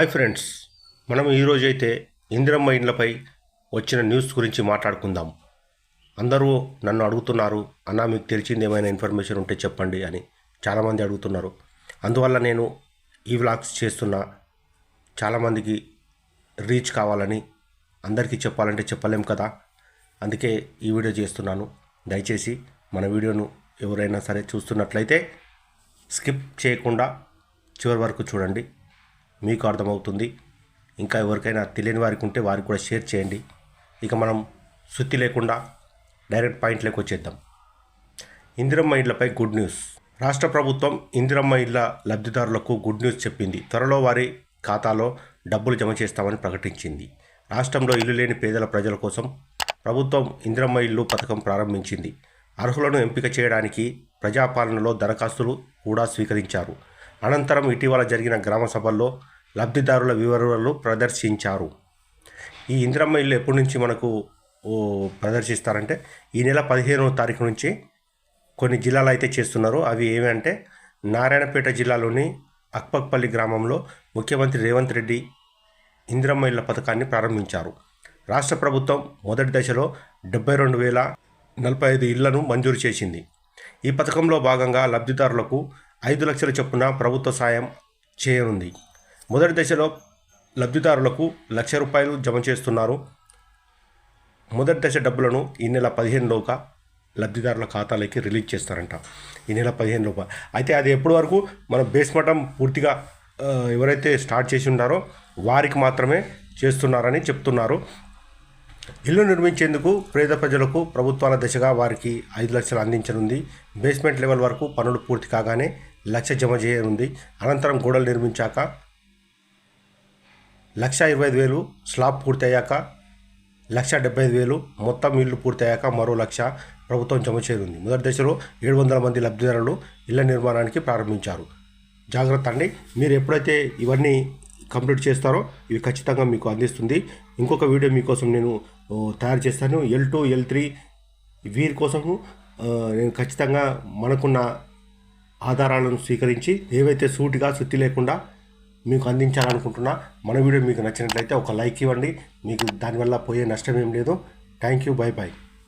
Hi friends మనం ఈరోజైతే ఇందిరమ్మ ఇండ్లపై వచ్చిన న్యూస్ గురించి మాట్లాడుకుందాం. అందరూ నన్ను అడుగుతున్నారు అన్న మీకు తెలిసింది ఏమైనా ఇన్ఫర్మేషన్ ఉంటే చెప్పండి అని చాలామంది అడుగుతున్నారు. అందువల్ల నేను ఈ వ్లాగ్స్ చేస్తున్నా చాలామందికి రీచ్ కావాలని అందరికీ చెప్పాలంటే చెప్పలేం కదా? అందుకే ఈ వీడియో చేస్తున్నాను. దయచేసి మన వీడియోను ఎవరైనా సరే చూస్తున్నట్లయితే స్కిప్ చేయకుండా చివరి వరకు చూడండి. మీకు అర్థమవుతుంది. ఇంకా ఎవరికైనా తెలియని వారికి ఉంటే వారికి కూడా షేర్ చేయండి. ఇక మనం సుత్తి లేకుండా డైరెక్ట్ పాయింట్లోకి వచ్చేద్దాం. ఇందిరమ్మ ఇళ్ళపై గుడ్ న్యూస్. రాష్ట్ర ప్రభుత్వం ఇందిరమ్మ ఇళ్ళ లబ్ధిదారులకు గుడ్ న్యూస్ చెప్పింది. త్వరలో వారి ఖాతాలో డబ్బులు జమ చేస్తామని ప్రకటించింది. రాష్ట్రంలో ఇల్లు లేని పేదల ప్రజల కోసం ప్రభుత్వం ఇందిరమ్మ ఇల్లు పథకం ప్రారంభించింది. అర్హులను ఎంపిక చేయడానికి ప్రజాపాలనలో దరఖాస్తులు కూడా స్వీకరించారు. అనంతరం ఇటీవల జరిగిన గ్రామ సభల్లో లబ్ధిదారుల వివరాలు ప్రదర్శించారు. ఈ ఇందిరమ్మ ఇల్లు ఎప్పటి నుంచి మనకు ప్రదర్శిస్తారంటే ఈ నెల పదిహేనవ తారీఖు నుంచి కొన్ని జిల్లాలు అయితే చేస్తున్నారు. అవి ఏమంటే నారాయణపేట జిల్లాలోని అక్పక్పల్లి గ్రామంలో ముఖ్యమంత్రి రేవంత్ రెడ్డి ఇందిరమ్మ ఇళ్ళ పథకాన్ని ప్రారంభించారు. రాష్ట్ర ప్రభుత్వం మొదటి దశలో డెబ్బై రెండు వేల నలభై ఐదు ఇళ్ళను మంజూరు చేసింది. ఈ పథకంలో భాగంగా లబ్ధిదారులకు ఐదు లక్షల చొప్పున ప్రభుత్వ సాయం చేయనుంది. మొదటి దశలో లబ్ధిదారులకు లక్ష రూపాయలు జమ చేస్తున్నారు. మొదటి దశ డబ్బులను ఈ నెల పదిహేనులోగా లబ్ధిదారుల ఖాతాలోకి రిలీజ్ చేస్తారంట. ఈ నెల పదిహేను లోపల అయితే అది ఎప్పటి వరకు మన బేస్ మటం పూర్తిగా ఎవరైతే స్టార్ట్ చేసి ఉన్నారో వారికి మాత్రమే చేస్తున్నారని చెప్తున్నారు. ఇల్లు నిర్మించేందుకు పేద ప్రజలకు ప్రభుత్వాల దిశగా వారికి ఐదు లక్షలు అందించనుంది. బేస్మెంట్ లెవెల్ వరకు పనులు పూర్తి కాగానే లక్ష జమ చేయనుంది. అనంతరం గోడలు నిర్మించాక లక్ష ఇరవై ఐదు వేలు స్లాబ్ పూర్తయ్యాక లక్ష డెబ్బై ఐదు వేలు మొత్తం ఇల్లు పూర్తయ్యాక మరో లక్ష ప్రభుత్వం జమ చేరుంది మొదటి దశలో ఏడు వందల మంది లబ్ధిదారులు ఇళ్ళ నిర్మాణానికి ప్రారంభించారు. జాగ్రత్త అండి. మీరు ఎప్పుడైతే ఇవన్నీ కంప్లీట్ చేస్తారో ఇవి ఖచ్చితంగా మీకు అందిస్తుంది. ఇంకొక వీడియో మీకోసం నేను తయారు చేస్తాను. ఎల్ టూ ఎల్ త్రీ వీరి కోసము నేను ఖచ్చితంగా మనకున్న ఆధారాలను స్వీకరించి ఏవైతే సూటిగా సుత్తి లేకుండా మీకు అందించాలనుకుంటున్నా మన వీడియో మీకు నచ్చినట్లయితే ఒక లైక్ ఇవ్వండి. మీకు దానివల్ల పోయే నష్టం ఏం లేదు. Thank you bye bye